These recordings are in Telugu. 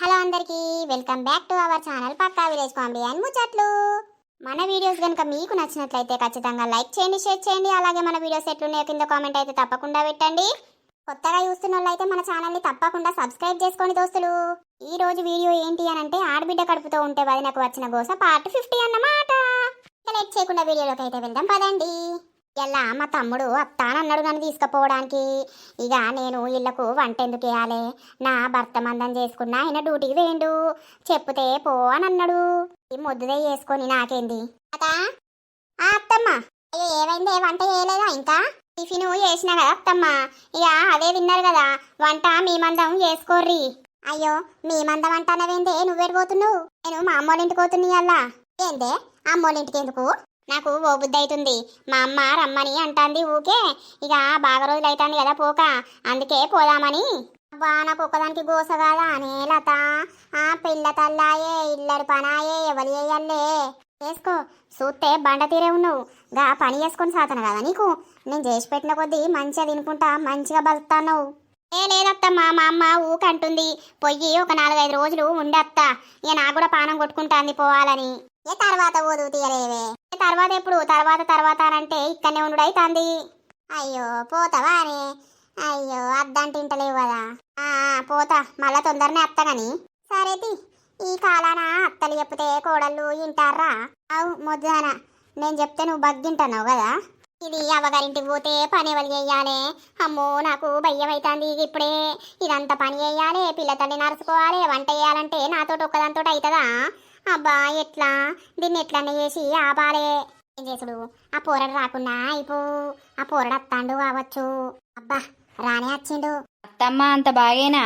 హలో అందరికీ welcome back to our channel Pakka village comedy and ముచ్చట్లు. మన వీడియోస్ కనుక మీకు నచ్చినట్లయితే ఖచ్చితంగా లైక్ చేయండి షేర్ చేయండి అలాగే మన వీడియోస్ ఎట్లున్నాయో కింద కామెంట్ అయితే తప్పకుండా పెట్టండి. కొత్తగా చూస్తున్న వాళ్ళైతే మన ఛానల్ని తప్పకుండా సబ్స్క్రైబ్ చేసుకోండి దోస్తులు. ఈ రోజు వీడియో ఏంటి అని అంటే ఆడబిడ్డ కడుపుతో ఉంటే వదినకు వచ్చిన గోస పార్ట్ ఫిఫ్టీ అన్నమాట. లేట్ చేయకుండా వీడియోలోకి అయితే వెళ్దాం పదండి. ఎలా మా తమ్ముడు వస్తానన్నాడు నన్ను తీసుకుపోవడానికి. ఇక నేను ఇళ్ళకు వంట ఎందుకు వేయాలి? నా భర్త మందం చేసుకున్న ఆయన డ్యూటీకి వేయండు. చెప్తే పో అని అన్నాడు ఈ ముద్దుదే చేసుకొని నాకేంది? అతా ఆ అత్తమ్మ. అయ్యో ఏమైంది? వంట చేయలేదా ఇంకా? టిఫిన్ చేసిన కదా అత్తమ్మ. ఇక అదే విన్నారు కదా. వంట మీ మందం చేసుకోర్రి అయ్యో మీ మందం వంట అన్నవేందే నువ్వేడు పోతున్నావు? నేను మా అమ్మోళ్ళ ఇంటికి పోతున్నా అల్లా. ఏందే? అమ్మోళ్ళ ఇంటికి ఎందుకు? నాకు ఓ బుద్ధి అవుతుంది మా అమ్మ రమ్మని అంటాంది ఊకే. ఇక బాగా రోజులు అవుతుంది కదా పోక. అందుకే పోదామని. అబ్బా నాకు ఒక్కదానికి గోస కాదా? అనే లత. ఆ పిల్ల తల్లాయే ఇల్లడి పనాయే ఎవరి వేయల్లే చేసుకో చూస్తే బండ తీరే ఉన్నావు. గా పని చేసుకొని సాతను కదా నీకు? నేను చేసి పెట్టిన కొద్దీ మంచిగా తినుకుంటా మంచిగా బతుకుతాను ఏ లేదత్తమ్మా మా అమ్మ ఊకంటుంది పొయ్యి ఒక నాలుగైదు రోజులు ఉండత్తా ఇక నాకు కూడా పానం కొట్టుకుంటాంది పోవాలని. ఏ తర్వాత పోదు తీయలేవే తర్వాత ఎప్పుడు? తర్వాత తర్వాత అంటే ఇక్కడనే ఉండు అవుతుంది అయ్యో పోతావా అని అయ్యో అద్దంటింటలేవు కదా. ఆ, పోతా. మళ్ళా తొందరనే అత్త గాని. సరేది ఈ కాలాన అత్తలు చెప్తే కోడళ్ళు వింటారా అవు మొద్దాన నేను చెప్తే నువ్వు బగ్గింటున్నావు కదా? ఇది అవ్వగారింటికి పోతే పని ఎవరు చేయాలి అమ్మో నాకు భయం అవుతుంది ఇప్పుడే. ఇదంతా పని చేయాలి పిల్ల తల్లి నరుచుకోవాలి వంట చేయాలంటే నాతోటి ఒక్కదాంతో అవుతుందా అబ్బా ఎట్లా? దీన్ని ఎట్లన్నా చేసి ఆపాలే ఏం చేసుడు? ఆ పోరడు రాకున్నా అయిపో. ఆ పోరడు అత్తాండు కావచ్చు. అబ్బా రానే వచ్చిండు అత్తమ్మ అంత బాగేనా?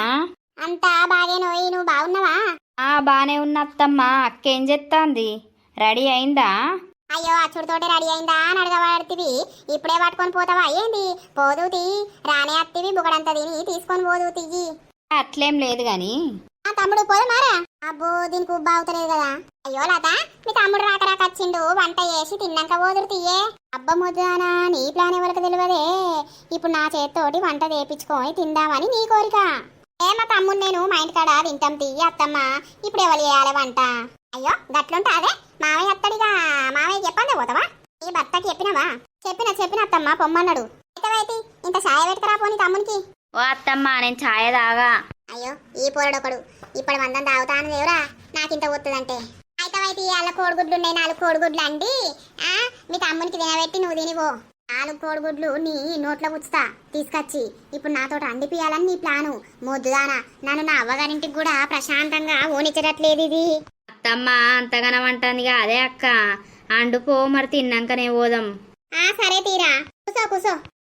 అంతా బాగేనోయ్ నువ్వు బాగున్నావా? ఆ బానే ఉన్న అత్తమ్మ. అక్కేం చెత్తాంది? రెడీ అయిందా? అయ్యో అచ్చుడితోటి రెడీ అయిందా అని అడగబడుతుంది ఇప్పుడే పట్టుకొని పోతావా? ఏంది? పోదు రానే అత్తివి బుగడంత తిని తీసుకొని పోదు తియ్యి అట్లేం లేదు గాని. ఆ తమ్ముడు పోదమారా అబ్బో దీనికి ఉబ్బా అవుతలేదు కదా. అయ్యో లత మీ తమ్ముడు రాక రాక వచ్చిండు. వంట చేసి తిన్నాక పోదురు తీయే అబ్బ ముద్దానా నీ ప్లాన్ ఎవరికి తెలియదే. ఇప్పుడు నా చేత్తోటి వంట చేపించుకొని తిందామని నీ కోరిక. ఏ మా తమ్ముడు నేను మా ఇంటికాడ తింటాం తీయ అత్తమ్మ. ఇప్పుడు ఎవరు చేయాలి వంట? అయ్యో గట్లుంటాదే మావయ్య అత్తడిగా. మావయ్య చెప్పండి పోతావా? ఈ భర్తకి చెప్పినవా? చెప్పిన చెప్పిన అత్తమ్మ పొమ్మన్నాడు. అయితే ఇంత సాయ పెట్టుకురా పోని తమ్మునికి? ఓ అత్తమ్మ నేను ఛాయ తాగా. అయ్యో ఈ పోరడొకడు. ఇప్పుడు మందం తాగుతాను దేవురా నాకింత వస్తుందంటే అయితే అయితే వాళ్ళ కోడిగుడ్లు ఉన్నాయి నాలుగు కోడిగుడ్లు అండి ఆ మీ తమ్మునికి తినబెట్టి నువ్వు తినిపో. నాలుగు కోడిగుడ్లు నీ నోట్లో పుచ్చుతా. తీసుకొచ్చి ఇప్పుడు నాతో అండిపియాలని నీ ప్లాను. మొద్దుదానా నన్ను నా అవ్వగారింటికి కూడా ప్రశాంతంగా ఓనిచ్చట్లేదు ఇది. అత్తమ్మ అంతగానం అంటాందిగా అదే అక్క. అండుపో మరి తిన్నాకనే పోదాం. ఆ సరే తీరా. కూసో కూసో.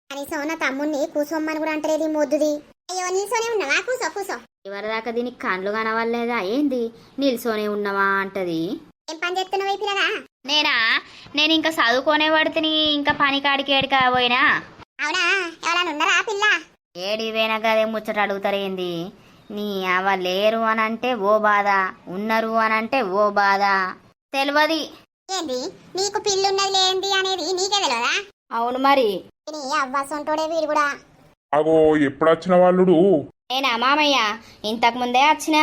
కనీసం నా తమ్ముడిని కూసోమ్మని కూడా అంటలేదు ఈ మొద్దుది. అయ్యో నీసోనే ఉన్నావా? కూసో కూసో. ఇవరిదాకా దీనికి కండ్లు కనవల్లేదా ఏంది? నిల్సోనే ఉన్నవా అంటది. ఏం పని చేస్తున్నావు పిల్లగా? నేనా? నేను ఇంకా చదువుకోనే పడితే ఇంకా పని కాడికి ఏడికా పోయినా అవునా? ఎవరైనా ఉన్నారా పిల్ల? ఏడి పోయినా గదే ముచ్చట అడుగుతారేంది నీ అవ లేరు అని అంటే ఓ బాధ ఉన్నారు అని అంటే ఓ బాధ. తెలియదు ఏంది? నీకు పిల్లున్నది లేంది అనేది నీకే తెలియదా అవును మరి. నీ అవ్వాసంటోడే వీడు కూడా. అగో ఎప్పుడొచ్చిన వాళ్ళుడు? నేనా మామయ్య? ఇంతకు ముందే వచ్చిన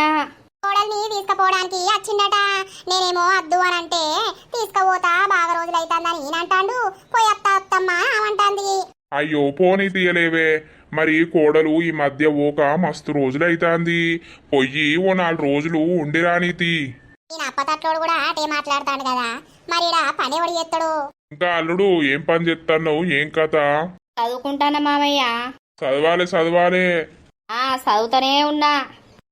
కోడల్ని తీసుకుపోవడానికి వచ్చిండట నేనేమో అద్దు అని అంటే తీసుకుపోతా బాగా రోజులు అవుతుందని ఈయనంటాడు పోయి అత్త అత్తమ్మ అమంటాంది అయ్యో పోనీ తీయలేవే. మరి కోడలు ఈ మధ్య ఓక మస్తు రోజులైతాంది. పొయ్యి ఓ నాలుగు రోజులు ఉండిరానీతి ఈయన అప్పతట్లోడు కూడా అటే మాట్లాడతాడు కదా. మరి ఈడ పని ఎవడు చేస్తాడు ఇంకా అల్లుడు ఏం పని చేస్తున్నావు ఏం కథ? చదువుకుంటానా మామయ్య? చదవాలి చదవాలి. ఆ చదువుతూనే ఉన్నా.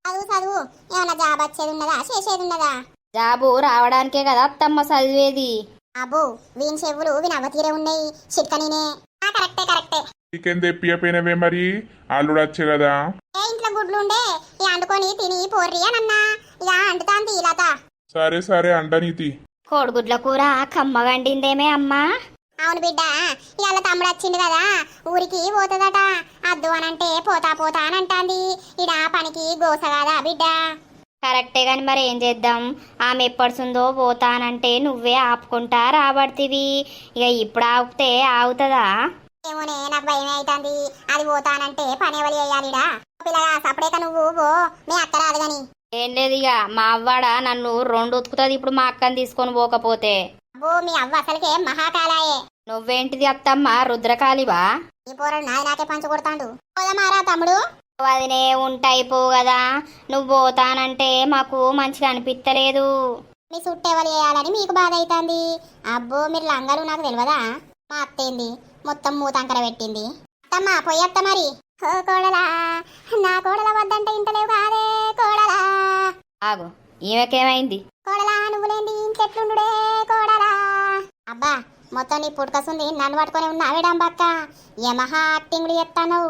చదువు చదువు. ఏమన్నా జాబ్ వచ్చేది ఉన్నదా? చేసేది ఉన్నదా? జాబు రావడానికే కదా అత్తమ్మ చదివేది. అబ్బో వీని చెవులు వీని అవ్వతీరే ఉన్నాయి. చిట్కనీనే ఆ కరెక్టే కరెక్టే. చికెన్ తెప్పియపోయినవే మరి? అల్లుడు వచ్చే కదా. ఏ ఇంట్లో గుడ్లు ఉండే? ఇక అండుకొని తిని పోర్రి అనన్నా ఇక అంటుతాంది లత. సరే సరే అండనీతి. కోడిగుడ్ల కూర కమ్మగండిందేమే అమ్మా. అవును బిడ్డ ఇవాళ తమ్ముడు వచ్చిండు కదా ఊరికి పోతుందట. అద్దు అనంటే పోతా పోతా అని అంటాంది. ఇడ పనికి గోస కాదా బిడ్డ? కరెక్టే గాని మరి ఏం చేద్దాం? ఆమె ఎప్పడుతుందో పోతానంటే నువ్వే ఆపుకుంటా రాబడితివి. ఇక ఇప్పుడు ఆపితే ఆగుతుందా? ఏమోనే నాకు భయం అవుతుంది అది పోతానంటే పని ఎవరు చేయాలిడా పిల్లగా సపడేక నువ్వు పో మీ అక్క రాదు గాని. ఏం లేదు ఇక మా అవ్వాడ నన్ను రెండు ఉతుకుతుంది ఇప్పుడు మా అక్కని తీసుకొని పోకపోతే. అబ్బో మీ అవ్వ అసలుకే మహాకాలాయే. నువ్వేంటిది అత్తమ్మ? రుద్రకాళివా? ఈ పోరడు నాది నాకే పంచు కొడతాండు. పోదామారా తమ్ముడు? వదినే ఉంటాయిపో కదా. నువ్వు పోతానంటే మాకు మంచిగా అనిపిస్తలేదు మీ సుట్టెవరు చేయాలని మీకు బాధ అవుతుంది అబ్బో మీరు లంగాలు నాకు తెలియదా మా అత్తేంది మొత్తం మూతంకర పెట్టింది. అత్తమ్మ పోయత్త మరి. ఓ కోడలా నా కోడల వద్దంటే ఇంటలేవు కాదే కోడలా. ఆగు ఈమెకేమైంది? కోడలా నువ్వులేంది ఇంకెట్లుండుడే కోడలా. అబ్బా మొత్తం నీ పుట్టుకసుంది నన్ను పట్టుకొని ఉన్నావేడంబక్క యమహా యాక్టింగ్లు చెప్తాను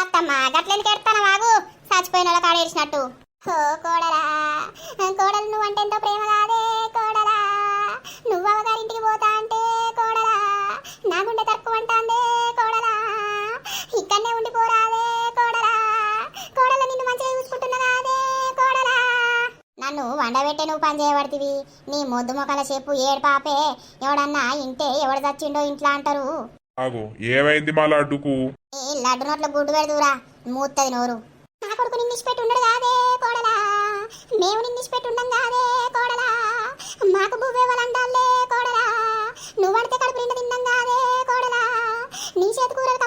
అత్తమ్మ గట్లెందుకు ఎడతాను వాగు? చచ్చిపోయిన వాళ్ళ కాడేసినట్టు ఓ కోడలా. కోడలు నువ్వంటే ఎంతో ప్రేమ కాదే కోడలా. నువ్వు అవగారింటికి పోతా అంటే కోడలా. నా గుండె తక్కువ అంటాందే కోడలా. ఇక్కడనే ఉండిపోరాదే కోడలా. నన్ను వండబెట్టే నువ్వు పని చేయబడుతుంది నీ మొద్దు మొక్కల చెప్పు ఏడు పాపే. ఎవడన్నా ఇంటే ఎవడు చచ్చిండో ఇంట్లో అంటారు. ఆగు ఏమైంది మా లడ్డుకు? ఈ లడ్డు నోట్ల గుడ్డు పెడదురా మూత్తది నోరు. నా కొడుకు పెట్టి ఉండడు కాదే కోడలా. మేము నిన్ను పెట్టి ఉండం కాదే కోడలా. మాకు బువ్వే వాళ్ళండాలే కోడలా. నువ్వు అడితే కడుపు నిండా తిన్నాం కాదే కోడలా. నీ చేతి కూరలు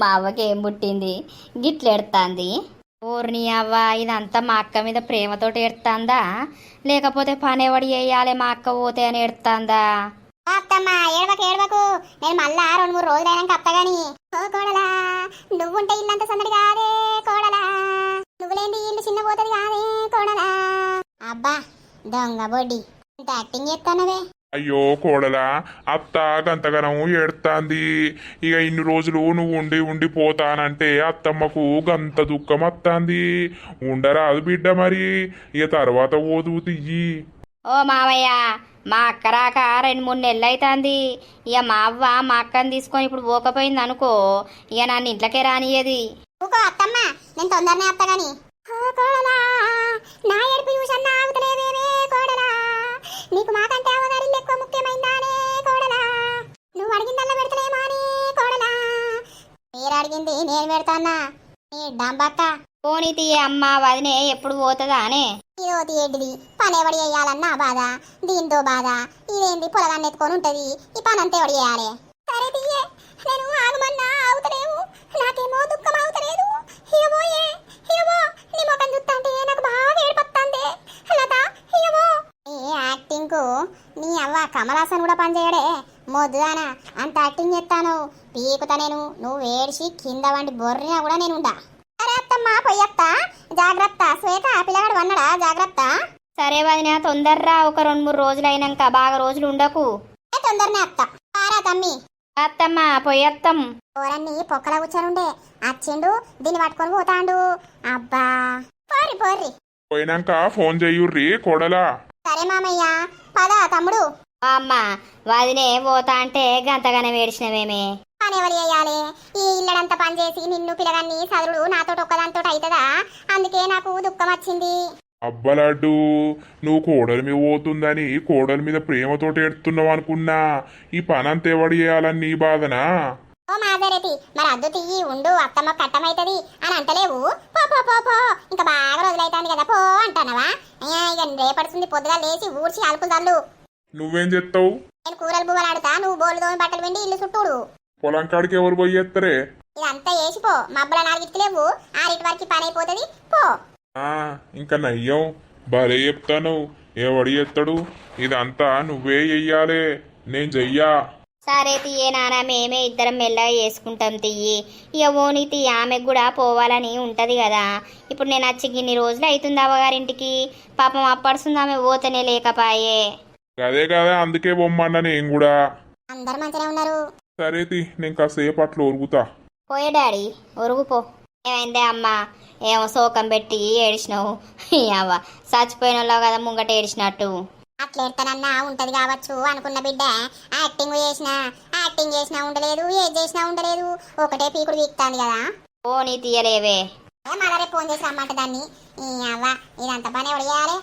మా అవ్వకి ఏం పుట్టింది? గిట్లెడతాంది ఊరిని అవ్వ ఇదంతా మా అక్క మీద ప్రేమతోటి ఎడతాందా లేకపోతే పనేవాడి వేయాలి మా అక్క పోతే అని ఎడతాందా అత్తమ్మ ఏడవకు ఏడవకు. నేను మళ్ళా రెండు మూడు రోజులు అయినాక అత్తగాని ఓ కోడలా నువ్వుంటే ఇల్లంత సందడి కాదే కోడలా. నువ్వులేంది ఇల్లు చిన్న పోతుంది కాదే కోడలా. అబ్బా దొంగ బొడ్డి. ఇంత యాక్టింగ్ చేస్తానవే అయ్యో కోడలా అత్త గంతగనం ఏడుతాంది. ఇక ఇన్ని రోజులు నువ్వు ఉండి ఉండి పోతానంటే అత్తమ్మకు గంత దుఃఖం అత్తాంది. ఉండరాదు బిడ్డ మరి ఇక తర్వాత ఓదు తియ్యి. ఓ మామయ్య మా అక్క రాక రెండు మూడు నెలలు అవుతుంది ఇక మా అవ్వ మా అక్కని తీసుకొని ఇప్పుడు పోకపోయింది అనుకో ఇక నన్ను ఇంట్లోకే రానియది ఊకో అత్తమ్మ నేను తొందరనే అత్తగాని ఓ కోడలా నా ఏడుపు చూసన్నా కోడలా. నీకు మాకంటే అవగారిల్లు ఎక్కువ ముఖ్యమైందానే కోడలా. నువ్వు అడిగిందల్లా పెడతలేమానే కోడలా. మీరు అడిగింది నేను పెడతానా నీ డంబక్క పోనీ తీయ అమ్మ వదినే ఎప్పుడు పోతుందా అనే? ఇదోటి ఏంటిది పని ఎవడు చేయాలన్నా బాధ దీంతో బాధ. ఇదేంది పొలగాన్ని ఎత్తుకొని ఉంటది. ఈ పని అంతా ఎవడు చేయాలి? సరే తీయే. నేను ఆగమన్నా ఆగుతలేవు నాకేమో దుఃఖం ఆగుతలేదు ఇయవోయే ఇయవో నీ ముఖం చూస్తుంటే నాకు బాగా లత ఈ యాక్టింగ్కు నీ అవ్వ కమలాసన్ కూడా పనిచేయడే మొద్దుదానా అంత యాక్టింగ్ చేస్తాను. పీకుతా నేను నువ్వు ఏడిసి కింద వండి బొర్రినా కూడా నేను ఉండా. సరే అత్తమ్మ పొయ్యత్త. జాగ్రత్త. శ్వేత పిల్లగాడు వన్నడా? జాగ్రత్త. సరే వదిన తొందర్రా. ఒక రెండు మూడు రోజులు అయినాక బాగా రోజులు ఉండకు. ఏ తొందరనే అత్త. పారా తమ్మి. అత్తమ్మ పొయ్యత్తం. పోరన్ని పొక్కల కూర్చొనుండే. అచ్చిండు దీన్ని పట్టుకొని పోతాండు. అబ్బా. పోరి పోరి పోయినాక ఫోన్ చెయ్యుర్రి కోడలా. సరే మామయ్య పద తమ్ముడు. అమ్మ వదినే పోతా అంటే గంతగానే వేడిచినవేమే పని ఎవరు చేయాలి? ఈ ఇల్లడంతా పని చేసి నిన్ను పిల్లగాన్ని చదువుడు నాతో ఒక్కదాంతో అవుతుందా అందుకే నాకు దుఃఖం వచ్చింది అబ్బలడ్డు నువ్వు కోడలి మీద పోతుందని కోడలి మీద ప్రేమతోటి ఎడుతున్నావు అనుకున్నా. ఈ పనంతా ఎవడు చేయాలని నీ బాధనా? ఓ మాధరేతి మరి అద్దు తియ్యి ఉండు అత్తమ్మ కట్టమైతది అని అంటలేవు? పో పో పో పో. ఇంకా బాగా రోజులైతాంది కదా పో అంటానవా? అయ్యా ఇక రేపడుతుంది పొద్దుగా లేచి ఊడ్చి అలుపులు తల్లు. నువ్వేం చెప్తావు నేను కూరలు బువ్వలు ఆడుతా నువ్వు బోలు దోమి బట్టలు వెండి ఇల్లు చుట్టూడు. పొలం కాడికి ఎవరు పోయేత్తరే ఇదంతా వేసిపో మబ్బుల నాలుగిట్లేవు ఆరిటి వరకు పని అయిపోతుంది పో. ఆ, ఇంకా నయ్యం భలే చెప్తాను ఎవడు ఎత్తడు ఇదంతా నువ్వే చెయ్యాలే. నేను చెయ్యా. సరే తీయే నాన్న మేమే ఇద్దరం మెల్లగా చేసుకుంటాం తీయి. ఇక ఓని తీ ఆమెకు కూడా పోవాలని ఉంటది కదా. ఇప్పుడు నేను వచ్చి ఇన్ని రోజులు అవుతుంది అవ్వగారింటికి. పాపం అప్పడుస్తుంది ఆమె పోతనే లేకపాయే. అదే కదా అందుకే బొమ్మన్నా నేను కూడా. అందరు మంచిగా ఉన్నారు. సరే తి నేను కాసేపు అట్లా ఒరుగుతా. పోయే డాడీ ఒరుగుపో ఏమైందే అమ్మా? ఏమో శోకం పెట్టి ఏడిచినావు. అవ్వ చచ్చిపోయిన కదా ముంగట ఏడిచినట్టు. అట్లా ఎడతానన్నా ఉంటది కావచ్చు అనుకున్న బిడ్డ. యాక్టింగ్ చేసిన యాక్టింగ్ చేసినా ఉండలేదు ఏది చేసినా ఉండలేదు. ఒకటే పీకుడు వీక్తాంది కదా. పోనీ తీయలేవే. ఏ మళ్ళీ ఫోన్ చేసి రమ్మంట దాన్ని. ఈ అవ్వ ఇదంతా పని ఎవడు చేయాలి?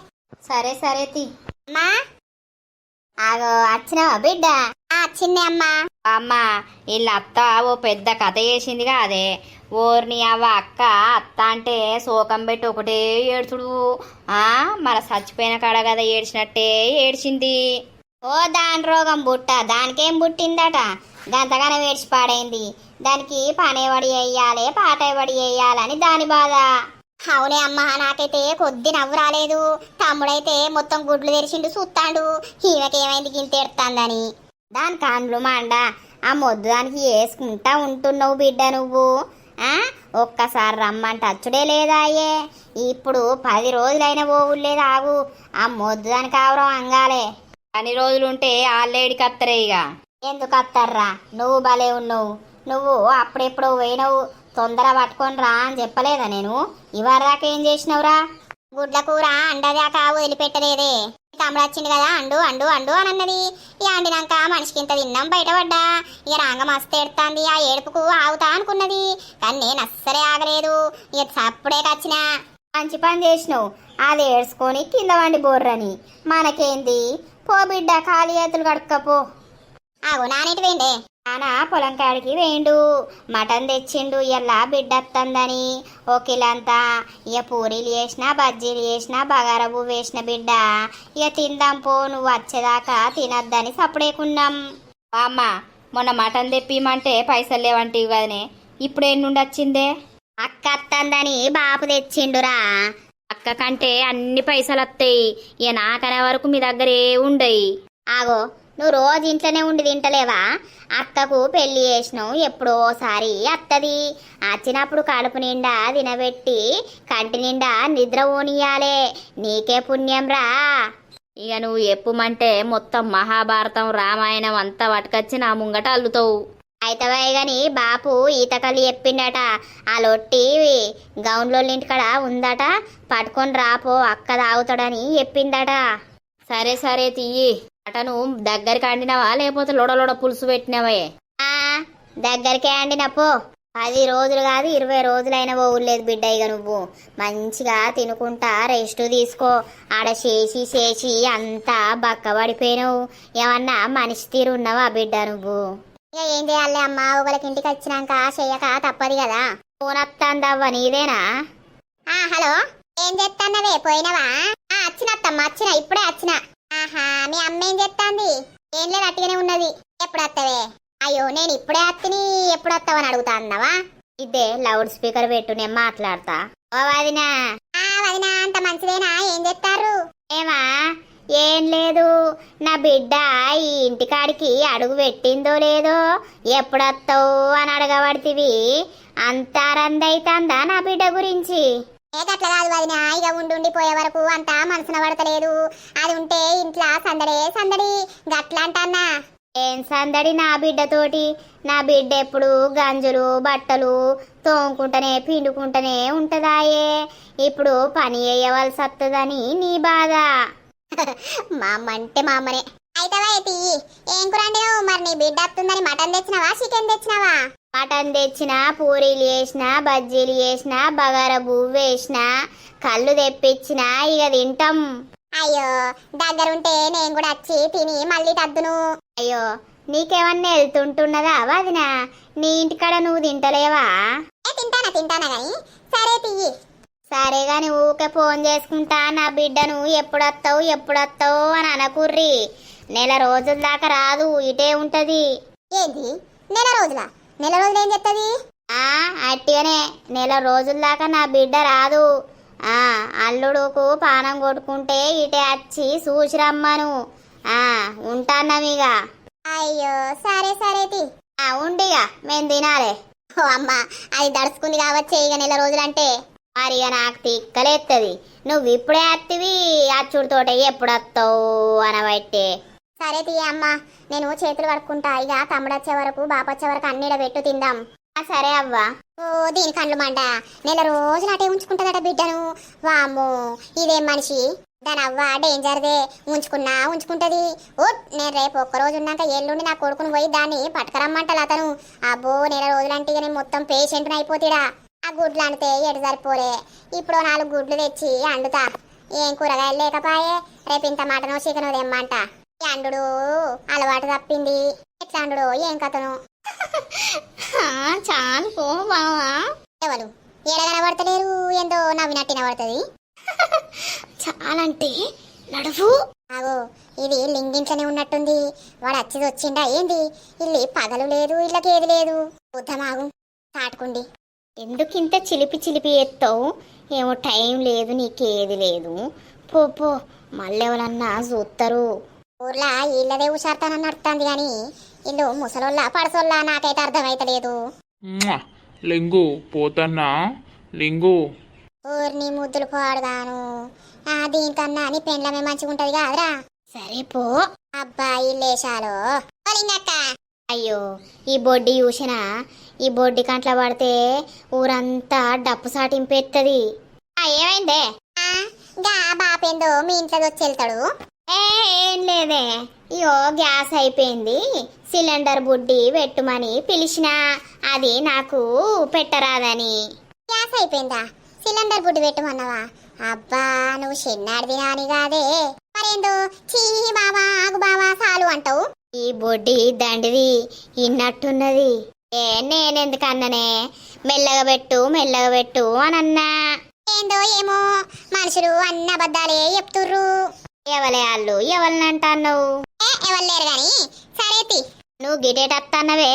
సరే సరే తీ. అమ్మా? ఆగో వచ్చినావా బిడ్డ? ఆ చిన్న అమ్మ. అమ్మ వీళ్ళ అత్త ఓ పెద్ద కథ చేసిందిగా అదే ఓర్ని అవ్వ అక్క అత్త అంటే శోకం పెట్టి ఒకటే ఏడ్చుడు. ఆ మన చచ్చిపోయిన కాడ కదా ఏడ్చినట్టే ఏడ్చింది. ఓ దాని రోగం బుట్ట దానికేం పుట్టిందట గంతగానే వేడిచి పాడైంది. దానికి పనేవడి వేయాలి పాటేవడి వేయాలని దాని బాధ. అవునే అమ్మ నాకైతే కొద్ది నవ్వు రాలేదు. తమ్ముడైతే మొత్తం గుడ్లు తెరిచిండు చూస్తాడు ఈమెకేమైంది గింత ఎడతాందని దాని కాండ్లు మాండ ఆ మొద్దు దానికి వేసుకుంటా ఉంటున్నావు బిడ్డ నువ్వు. ఆ? ఒక్కసారి రమ్మంటే అచ్చుడే లేదాయే ఇప్పుడు పది రోజులైన పోవులేదు ఆగు. ఆ మొద్దు దానికి ఆవరం అంగాలే. అన్ని రోజులుంటే ఆల్లేడికి అత్తరే ఇక. ఎందుకు అత్తారా నువ్వు భలే ఉన్నావు. నువ్వు అప్పుడెప్పుడు పోయినావు. తొందర పట్టుకొని రా అని చెప్పలేదా నేను? ఇవరాక ఏం చేసినవురా? గుడ్ల కూర అండదాకా వదిలిపెట్టలేదే. తమ్ముడు కదా అండు అండు అండు అని అన్నది. ఇక అండినాక మనిషికి ఇంత తిన్నాం బయటపడ్డా. ఇక రాంగ మస్తు ఎడుతాంది ఆ ఏడుపుకు ఆగుతా అనుకున్నది. కానీ నేను అస్సలే ఆగలేదు. ఇక అప్పుడే కచ్చినా. మంచి పని చేసినావు. అది ఏడ్చుకొని కింద వండి బోర్రని. మనకేంది? పో బిడ్డ ఖాళీ చేతులు కడుక్కపో. ఆగు నానేటి వేండే నాన్న పొలం కాడికి వేయండు మటన్ తెచ్చిండు ఇలా బిడ్డ వస్తుందని ఓకిలంతా ఇక పూరీలు చేసిన బజ్జీలు చేసిన బగారబు వేసిన బిడ్డ. ఇక తిందాం పో నువ్వు వచ్చేదాకా తినద్దని సపడేకున్నాం అమ్మ మొన్న మటన్ తెప్పిమంటే పైసలు లేవంటివి కదనే ఇప్పుడు ఎన్నుండి వచ్చిందే? అక్క వస్తుందని బాపు తెచ్చిండురా. అక్క కంటే అన్ని పైసలు వస్తాయి ఇక నాకనే వరకు మీ దగ్గర ఏ ఉండయి. ఆగో నువ్వు రోజు ఇంట్లోనే ఉండి తింటలేవా? అక్కకు పెళ్ళి చేసినావు ఎప్పుడోసారి అత్తది. వచ్చినప్పుడు కడుపు నిండా తినబెట్టి కంటి నిండా నిద్ర ఓనియాలే నీకే పుణ్యం రా. ఇక నువ్వు ఎప్పుమంటే మొత్తం మహాభారతం రామాయణం అంతా పట్టుకొచ్చి నా ముంగట అల్లుతావు. అయితవే గాని బాపు ఈతకల్లి చెప్పిండట. ఆ లొట్టి గౌన్లో ఇంటికాడ ఉందట. పట్టుకొని రాపో అక్క తాగుతాడని చెప్పిందట. సరే సరే తీయి. మటను దగ్గరికి అండినావా? లేకపోతే లోడలోడ పులుసు పెట్టినావే ఆ దగ్గరికే అండినప్పు పది రోజులు కాదు ఇరవై రోజులైనా పోవులేదు బిడ్డ ఇక నువ్వు. మంచిగా తినుకుంటా రెస్ట్ తీసుకో. ఆడ చేసి చేసి అంతా బక్క పడిపోయినావు ఏమన్నా మనిషి తీరు ఉన్నావా బిడ్డ నువ్వు? ఇక ఏం చేయాలి అమ్మ? ఒకరికి ఇంటికి వచ్చినాక చెయ్యక తప్పదు కదా. ఫోన్ వస్తాందవ్వ నీదేనా? ఆ హలో. ఏం చేస్తానవే పోయినవా? వచ్చినత్తమ్మ వచ్చిన ఇప్పుడే వచ్చిన ఆహా మీ అమ్మ ఏం చెప్తాంది ఏం లేదు అట్టిగానే ఉన్నది. ఎప్పుడు వస్తావే అయ్యో నేను ఇప్పుడే అత్తిని ఎప్పుడు వస్తావని అడుగుతా అన్నావా ఇదే లౌడ్ స్పీకర్ పెట్టు నేను మాట్లాడతా. ఓ వదినా. ఆ వదినా అంత మంచిదేనా? ఏం చెప్తారు ఏమా? ఏం లేదు. నా బిడ్డ ఈ ఇంటికాడికి అడుగు పెట్టిందో లేదో ఎప్పుడొస్తావు అని అడగబడితివి. అంత రందైతుందా నా బిడ్డ గురించి? ఏకట్లా కాదు వదినా ఇక ఉండి ఉండిపోయే వరకు అంతా మనసున పడతలేదు. అది ఉంటే ఇంట్లో సందడే సందడి. గట్లా అంటన్నా ఏం సందడి నా బిడ్డతోటి? నా బిడ్డ ఎప్పుడు గంజులు బట్టలు తోముకుంటనే పిండుకుంటనే ఉంటదాయే. ఇప్పుడు పని చేయవలసి వస్తుందని నీ బాధ. మా అమ్మ అంటే మా అమ్మనే. ఏం కూర? మరి నీ బిడ్డ వస్తుందని మటన్ తెచ్చినావా చికెన్ తెచ్చినావా? మటన్ తెచ్చిన పూరీలు చేసిన బజ్జీలు చేసిన బగార పువ్వు వేసిన కళ్ళు తెప్పించిన ఇక తింటాం. అయ్యో దగ్గరుంటే నేను కూడా వచ్చి తిని మళ్ళీ తద్దును. అయ్యో నీకేమన్నా వెళ్తుంటున్నదా వదినా? నీ ఇంటికాడ నువ్వు తింటలేవా? తింటానా తింటానా గాని? సరే తియ్యి. సరే గాని ఊకే ఫోన్ చేసుకుంటా నా బిడ్డను ఎప్పుడొస్తావు ఎప్పుడొస్తావు అని అనకుర్రి. నెల రోజుల దాకా రాదు ఇటే ఉంటది. ఏంటి నెల రోజుల? నెల రోజులు ఏం చెప్తుంది? ఆ అట్టిగానే నెల రోజుల దాకా నా బిడ్డ రాదు. ఆ అల్లుడుకు పానం కొట్టుకుంటే ఇటే వచ్చి చూసి రమ్మను. ఆ ఉంటాన్నమిగ. అయ్యో సరే సరే తి. ఆ ఉండిగా మేము తినాలే. ఓ అమ్మ అది దడుచుకుంది కావచ్చే ఇక నెల రోజులంటే. మరి ఇక నాకు తిక్కలేత్తది. నువ్వు ఇప్పుడే అత్తివి అచ్చుడితోట ఎప్పుడు వస్తావు అనబట్టే. సరే తీ అమ్మా నేను చేతులు కడుక్కుంటా. ఇక తమ్ముడు వచ్చే వరకు బాపొచ్చే వరకు అన్నిడ పెట్టు తిందాం. సరే అవ్వా. ఓ దీని కళ్ళు మండ. నెల రోజులు అటే ఉంచుకుంటుందట బిడ్డను. వామ్మో ఇదేం మనిషి? దాని అవ్వ డేంజర్దే ఉంచుకున్నా ఉంచుకుంటది. ఓ నేను రేపు ఒక్క రోజు ఉన్నాక ఎల్లుండి నా కొడుకుని పోయి దాన్ని పట్టుకరమ్మంటారు అతను. అబ్బో నెల రోజులంటే ఇక నేను మొత్తం పేషెంట్ని అయిపోతాడా? ఆ గుడ్లు అంటే ఎడు సరిపోలే. ఇప్పుడు నాలుగు గుడ్లు తెచ్చి అండుతా. ఏం కూరగాయలు లేకపాయే. రేపు ఇంత మటనో చికెనో తెమ్మంట. అండు అలవాటు తప్పింది. ఎట్లా అండు ఏం కథను? చాలు పో బావా. ఎవరు? ఏడ కనబడతలేరు? ఏందో నవ్వినట్టు వినబడుతుంది. చాలంటే నడువు. ఆగో ఇది లింగింట్లోనే ఉన్నట్టుంది. వాడు వచ్చిది వచ్చిండా ఏంది? ఇల్లి పగలు లేదు ఇళ్ళకి ఏది లేదు. బుద్ధమాగు తాటుకుండి ఎందుకింత చిలిపి చిలిపి ఎత్తావు? ఏమో టైం లేదు నీకేది లేదు. పో పో మళ్ళెవరన్నా చూస్తారు ఊర్లో ఇళ్ళదే ఉషార్తానని నడుతుంది కానీ ఇల్లు ముసలోళ్ళ పడసోళ్ళ నాకైతే అర్థమైతలేదు! లింగు పోతన్నా లింగు. ఊరిని ముద్దులు పాడదాను ఆ దీనికన్నా నీ పెండ్లమే మంచిగా ఉంటది కాదురా. సరే పో. అబ్బాయి లేశాలో లింగక్క. అయ్యో ఈ బొడ్డి చూసిన ఈ బొడ్డి కంట్ల పడితే ఊరంతా డప్పు సాటింపెత్తది ఆ, ఏమైందే? ఆ, గా బాపేందో మీ ఇంట్లోకి వచ్చి వెళ్తాడు. ఏ ఏం లేదే. ఇయో గ్యాస్ అయిపోయింది. సిలిండర్ బుడ్డి పెట్టుమని పిలిచిన అది నాకు పెట్టరాదని. గ్యాస్ అయిపోయిందా? సిలిండర్ బుడ్డి పెట్టమన్నావా? అబ్బా నువ్వు చిన్నాడిది నాని కాదే. మరేందో? చీ బావా ఆగు బావా సాలు అంటావు. ఈ బొడ్డి దండిది ఇన్నట్టున్నది. ఏ నేనెందుకన్ననే మెల్లగా పెట్టు మెల్లగా పెట్టు అని అన్నా ఏందో ఏమో? మనుషులు అన్న అబద్ధాలే చెప్తుర్రు. ఎవలే వాళ్ళు ఎవరినంటావు ఏ ఎవరు లేరు గాని. సరే తి. నువ్వు గిటేటత్తన్నవే.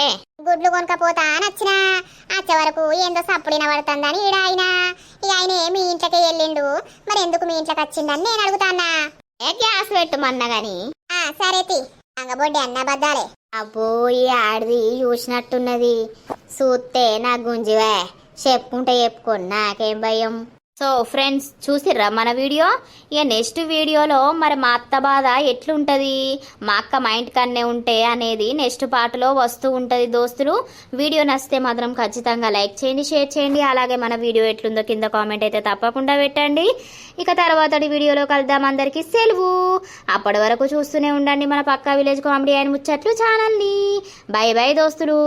గుడ్లు కొనుకపోతా అని వచ్చిన వచ్చే వరకు ఏందో సప్పుడిన పడుతుందని ఈడ ఆయన ఇక ఆయన మీ ఇంట్లోకి వెళ్ళిండు? మరి ఎందుకు మీ ఇంట్లోకి వచ్చిందని నేను అడుగుతానా ఏ గ్యాస్ పెట్టుమన్నా గాని. ఆ సరే తి. అంగబొడ్డి అన్న అబద్ధాలే. అబ్బో ఈ ఆడిది చూసినట్టున్నది. చూస్తే నా గుంజివే. చెప్పుకుంటే చెప్పుకో నాకేం భయం. సో ఫ్రెండ్స్ చూసిర్రా మన వీడియో? ఇక నెక్స్ట్ వీడియోలో మరి మా అత్త బాధ ఎట్లుంటుంది? మా అక్క మా ఇంటికన్నే ఉంటే అనేది నెక్స్ట్ పార్ట్లో వస్తూ ఉంటుంది దోస్తులు. వీడియో నచ్చితే మాత్రం ఖచ్చితంగా లైక్ చేయండి షేర్ చేయండి. అలాగే మన వీడియో ఎట్లుందో కింద కామెంట్ అయితే తప్పకుండా పెట్టండి. ఇక తర్వాత వీడియోలో కలుద్దాం అందరికీ. సెలవు! అప్పటి వరకు చూస్తూనే ఉండండి మన పక్క విలేజ్ కామెడీ అండ్ ముచ్చట్లు ఛానల్ని. బై బై దోస్తులు!